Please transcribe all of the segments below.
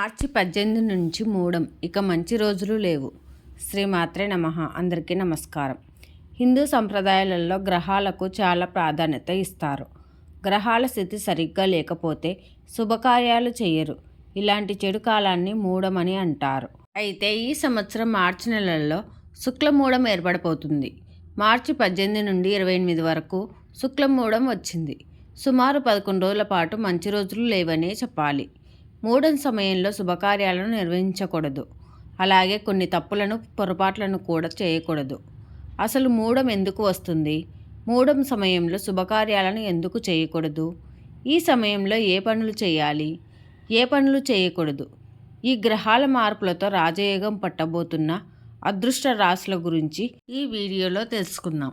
మార్చి పద్దెనిమిది నుంచి మూడం. ఇక మంచి రోజులు లేవు. శ్రీమాత్రే నమ. అందరికీ నమస్కారం. హిందూ సంప్రదాయాలలో గ్రహాలకు చాలా ప్రాధాన్యత ఇస్తారు. గ్రహాల స్థితి సరిగ్గా లేకపోతే శుభకార్యాలు చేయరు. ఇలాంటి చెడు కాలాన్ని మూడమని అంటారు. అయితే ఈ సంవత్సరం మార్చి నెలల్లో శుక్లమూడం ఏర్పడిపోతుంది మార్చి పద్దెనిమిది నుండి ఇరవై ఎనిమిది వరకు శుక్లమూడం వచ్చింది. సుమారు పదకొండు రోజుల పాటు మంచి రోజులు లేవనే చెప్పాలి. మూడం సమయంలో శుభకార్యాలను నిర్వహించకూడదు. అలాగే కొన్ని తప్పులను పొరపాట్లను కూడా చేయకూడదు. అసలు మూడం ఎందుకు వస్తుంది? మూడం సమయంలో శుభకార్యాలను ఎందుకు చేయకూడదు? ఈ సమయంలో ఏ పనులు చేయాలి? ఏ పనులు చేయకూడదు? ఈ గ్రహాల మార్పులతో రాజయోగం పట్టబోతున్న అదృష్ట రాశుల గురించి ఈ వీడియోలో తెలుసుకుందాం.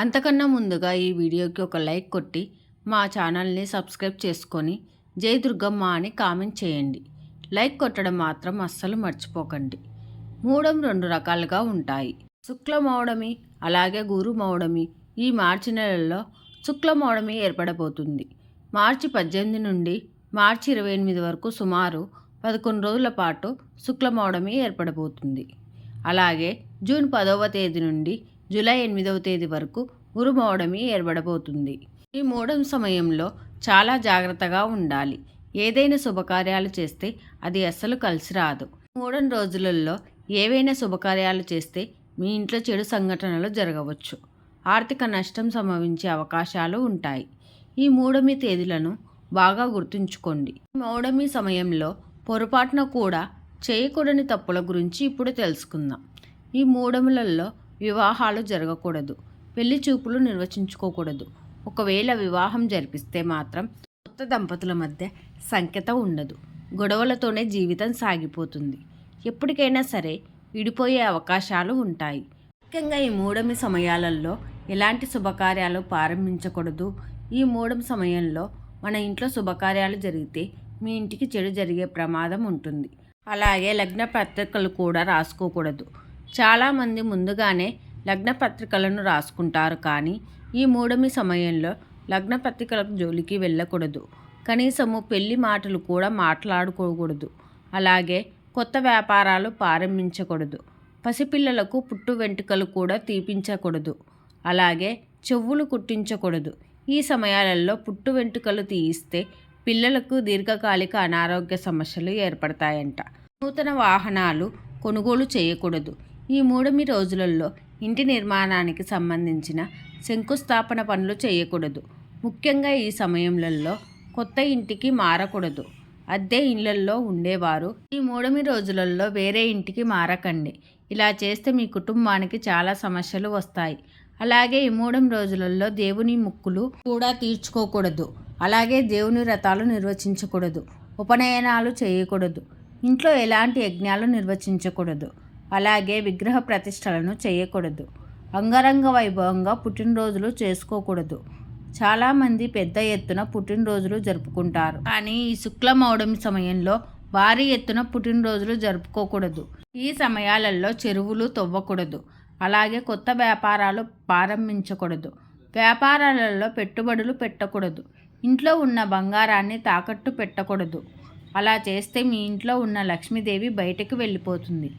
అంతకన్నా ముందుగా ఈ వీడియోకి ఒక లైక్ కొట్టి మా ఛానల్ని సబ్స్క్రైబ్ చేసుకొని జై దుర్గమ్మ అని కామెంట్ చేయండి. లైక్ కొట్టడం మాత్రం అస్సలు మర్చిపోకండి. మూడం రెండు రకాలుగా ఉంటాయి. శుక్లమౌడమి అలాగే గురు మౌడమి ఈ మార్చి నెలలో శుక్లమౌడమి ఏర్పడబోతుంది. మార్చి పద్దెనిమిది నుండి మార్చి ఇరవై ఎనిమిది వరకు సుమారు పదకొండు రోజుల పాటు శుక్లమౌడమి ఏర్పడబోతుంది. అలాగే జూన్ పదవ తేదీ నుండి జూలై ఎనిమిదవ తేదీ వరకు గురుమౌడమి ఏర్పడబోతుంది. ఈ మూడం సమయంలో చాలా జాగ్రత్తగా ఉండాలి. ఏదైనా శుభకార్యాలు చేస్తే అది అస్సలు కలిసి రాదు. మూడం రోజులలో ఏవైనా శుభకార్యాలు చేస్తే మీ ఇంట్లో చెడు సంఘటనలు జరగవచ్చు. ఆర్థిక నష్టం సంభవించే అవకాశాలు ఉంటాయి. ఈ మూడమి తేదీలను బాగా గుర్తుంచుకోండి. మూడమి సమయంలో పొరపాటున కూడా చేయకూడని తప్పుల గురించి ఇప్పుడు తెలుసుకుందాం. ఈ మూడములలో వివాహాలు జరగకూడదు. పెళ్ళి చూపులు నిర్వచించుకోకూడదు. ఒకవేళ వివాహం జరిపిస్తే మాత్రం కొత్త దంపతుల మధ్య సంఖ్యత ఉండదు. గొడవలతోనే జీవితం సాగిపోతుంది. ఎప్పటికైనా సరే విడిపోయే అవకాశాలు ఉంటాయి. ముఖ్యంగా ఈ మూడమి సమయాలలో ఎలాంటి శుభకార్యాలు ప్రారంభించకూడదు? ఈ మూడం సమయంలో మన ఇంట్లో శుభకార్యాలు జరిగితే మీ ఇంటికి చెడు జరిగే ప్రమాదం ఉంటుంది. అలాగే లగ్న పత్రికలు కూడా రాసుకోకూడదు. చాలామంది ముందుగానే లగ్న పత్రికలను రాసుకుంటారు కానీ ఈ మూడమి సమయంలో లగ్న పత్రికలకు జోలికి వెళ్ళకూడదు. కనీసము పెళ్ళి మాటలు కూడా మాట్లాడుకోకూడదు. అలాగే కొత్త వ్యాపారాలు ప్రారంభించకూడదు. పసిపిల్లలకు పుట్టు వెంట్రుకలు కూడా తీపించకూడదు. అలాగే చెవులు కుట్టించకూడదు. ఈ సమయాలలో పుట్టు వెంట్రుకలు తీయిస్తే పిల్లలకు దీర్ఘకాలిక అనారోగ్య సమస్యలు ఏర్పడతాయంట. నూతన వాహనాలు కొనుగోలు చేయకూడదు. ఈ మూడమి రోజులలో ఇంటి నిర్మాణానికి సంబంధించిన శంకుస్థాపన పనులు చేయకూడదు. ముఖ్యంగా ఈ సమయంలో కొత్త ఇంటికి మారకూడదు. అద్దె ఇళ్ళల్లో ఉండేవారు ఈ మూడమి రోజులలో వేరే ఇంటికి మారకండి. ఇలా చేస్తే మీ కుటుంబానికి చాలా సమస్యలు వస్తాయి. అలాగే ఈ మూడం రోజులలో దేవుని ముక్కులు కూడా తీర్చుకోకూడదు. అలాగే దేవుని వ్రతాలు నిర్వచించకూడదు. ఉపనయనాలు చేయకూడదు. ఇంట్లో ఎలాంటి యజ్ఞాలు నిర్వచించకూడదు. అలాగే విగ్రహ ప్రతిష్టలను చేయకూడదు. అంగరంగ వైభవంగా పుట్టినరోజులు చేసుకోకూడదు. చాలామంది పెద్ద ఎత్తున పుట్టినరోజులు జరుపుకుంటారు. కానీ ఈ శుక్ల మౌడమి సమయంలో భారీ ఎత్తున పుట్టినరోజులు జరుపుకోకూడదు. ఈ సమయాలలో చెరువులు తవ్వకూడదు. అలాగే కొత్త వ్యాపారాలు ప్రారంభించకూడదు. వ్యాపారాలలో పెట్టుబడులు పెట్టకూడదు. ఇంట్లో ఉన్న బంగారాన్ని తాకట్టు పెట్టకూడదు. అలా చేస్తే మీ ఇంట్లో ఉన్న లక్ష్మీదేవి బయటకు వెళ్ళిపోతుంది.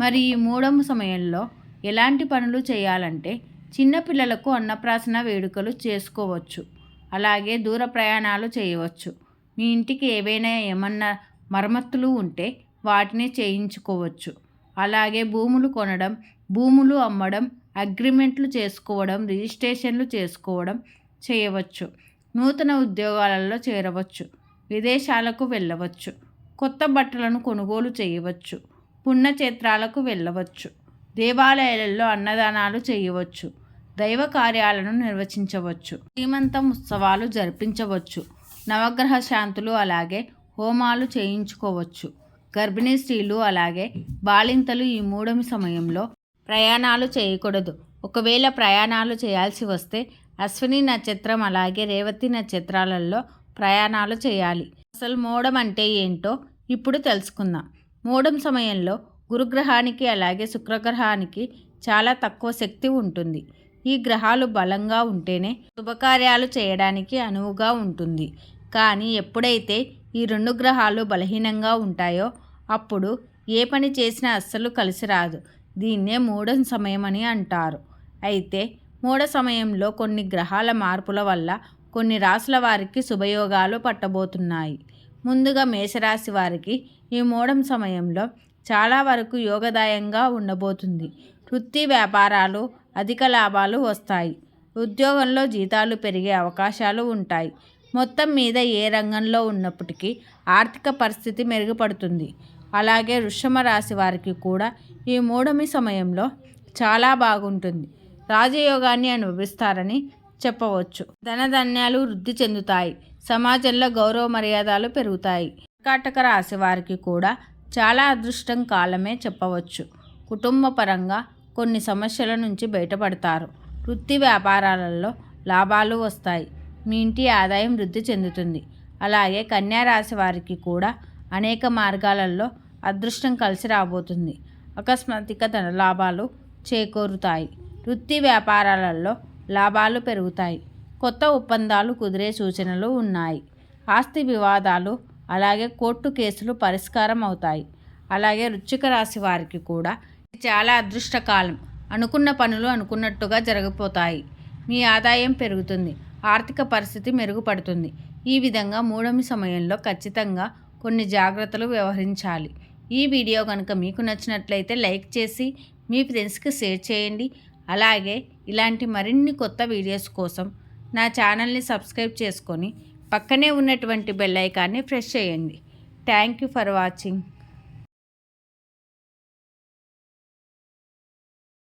మరి ఈ మూడవ సమయంలో ఎలాంటి పనులు చేయాలంటే చిన్నపిల్లలకు అన్నప్రాసన వేడుకలు చేసుకోవచ్చు. అలాగే దూర ప్రయాణాలు చేయవచ్చు. మీ ఇంటికి ఏవైనా ఏమన్నా మరమ్మతులు ఉంటే వాటిని చేయించుకోవచ్చు. అలాగే భూములు కొనడం భూములు అమ్మడం అగ్రిమెంట్లు చేసుకోవడం రిజిస్ట్రేషన్లు చేసుకోవడం చేయవచ్చు. నూతన ఉద్యోగాలలో చేరవచ్చు. విదేశాలకు వెళ్ళవచ్చు. కొత్త బట్టలను కొనుగోలు చేయవచ్చు. పుణ్యక్షేత్రాలకు వెళ్ళవచ్చు. దేవాలయాలలో అన్నదానాలు చేయవచ్చు. దైవ కార్యాలను నిర్వచించవచ్చు. శ్రీమంతం ఉత్సవాలు జరిపించవచ్చు. నవగ్రహ శాంతులు అలాగే హోమాలు చేయించుకోవచ్చు. గర్భిణీ స్త్రీలు అలాగే బాలింతలు ఈ మూడమి సమయంలో ప్రయాణాలు చేయకూడదు. ఒకవేళ ప్రయాణాలు చేయాల్సి వస్తే అశ్విని నక్షత్రం అలాగే రేవతి నక్షత్రాలలో ప్రయాణాలు చేయాలి. అసలు మోడం అంటే ఏంటో ఇప్పుడు తెలుసుకుందాం. మూడం సమయంలో గురుగ్రహానికి అలాగే శుక్రగ్రహానికి చాలా తక్కువ శక్తి ఉంటుంది. ఈ గ్రహాలు బలంగా ఉంటేనే శుభకార్యాలు చేయడానికి అనువుగా ఉంటుంది. కానీ ఎప్పుడైతే ఈ రెండు గ్రహాలు బలహీనంగా ఉంటాయో అప్పుడు ఏ పని చేసినా అస్సలు కలిసి రాదు. దీన్నే మూఢ సమయం అని అంటారు. అయితే మూఢ సమయంలో కొన్ని గ్రహాల మార్పుల వల్ల కొన్ని రాసుల వారికి శుభయోగాలు పట్టబోతున్నాయి. ముందుగా మేషరాశి వారికి ఈ మూఢం సమయంలో చాలా వరకు యోగదాయంగా ఉండబోతుంది. వృత్తి వ్యాపారాలు అధిక లాభాలు వస్తాయి. ఉద్యోగంలో జీతాలు పెరిగే అవకాశాలు ఉంటాయి. మొత్తం మీద ఏ రంగంలో ఉన్నప్పటికీ ఆర్థిక పరిస్థితి మెరుగుపడుతుంది. అలాగే వృషమ రాశి వారికి కూడా ఈ మూడమి సమయంలో చాలా బాగుంటుంది. రాజయోగాన్ని అనుభవిస్తారని చెప్పవచ్చు. ధనధాన్యాలు వృద్ధి చెందుతాయి. సమాజంలో గౌరవ మర్యాదలు పెరుగుతాయి. కర్కాటక రాశి వారికి కూడా చాలా అదృష్టం కాలమే చెప్పవచ్చు. కుటుంబపరంగా కొన్ని సమస్యల నుంచి బయటపడతారు. వృత్తి వ్యాపారాలలో లాభాలు వస్తాయి. మీ ఇంటి ఆదాయం వృద్ధి చెందుతుంది. అలాగే కన్యా రాశి వారికి కూడా అనేక మార్గాలలో అదృష్టం కలిసి రాబోతుంది. అకస్మాత్తిక ధన లాభాలు చేకూరుతాయి. వృత్తి వ్యాపారాలలో లాభాలు పెరుగుతాయి. కొత్త ఒప్పందాలు కుదిరే సూచనలు ఉన్నాయి. ఆస్తి వివాదాలు అలాగే కోర్టు కేసులు పరిష్కారం అవుతాయి. అలాగే వృశ్చిక రాశి వారికి కూడా ఇది చాలా అదృష్టకాలం. అనుకున్న పనులు అనుకున్నట్టుగా జరగపోతాయి. మీ ఆదాయం పెరుగుతుంది. ఆర్థిక పరిస్థితి మెరుగుపడుతుంది. ఈ విధంగా మూడమి సమయంలో ఖచ్చితంగా కొన్ని జాగ్రత్తలు వ్యవహరించాలి. ఈ వీడియో కనుక మీకు నచ్చినట్లయితే లైక్ చేసి మీ ఫ్రెండ్స్కి షేర్ చేయండి. అలాగే ఇలాంటి మరిన్ని కొత్త వీడియోస్ కోసం నా ఛానల్ని సబ్స్క్రైబ్ చేసుకొని పక్కనే ఉన్నటువంటి బెల్ ఐకాన్ని ప్రెస్ చేయండి. Thank you for watching